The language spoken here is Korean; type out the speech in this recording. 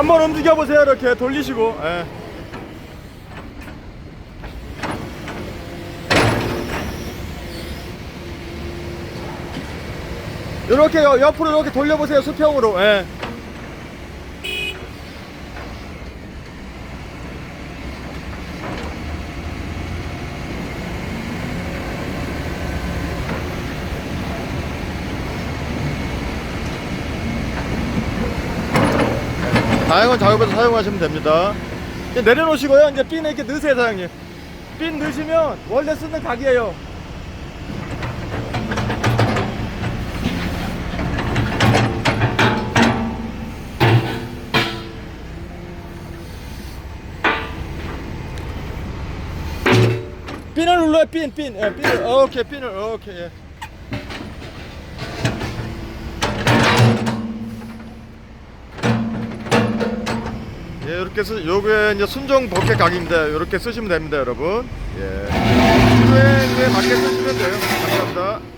한번 움직여 보세요. 이렇게 돌리시고. 예. 이렇게 여- 옆으로 이렇게 돌려보세요. 수평으로. 예. 다양한 작업에서 사용하시면 됩니다. 이제 내려놓으시고요. 이제 핀 이렇게 넣으세요, 사장님. 핀 넣으시면 원래 쓰는 각이에요. 핀을 눌러요, 핀, 핀. 예, 핀을. 오케이, 핀을. 오케이. 예. 예, 이렇게 쓰, 요게 이제 순정 버켓 각입니다. 이렇게 쓰시면 됩니다, 여러분. 예. 주행에 맞게 쓰시면 돼요.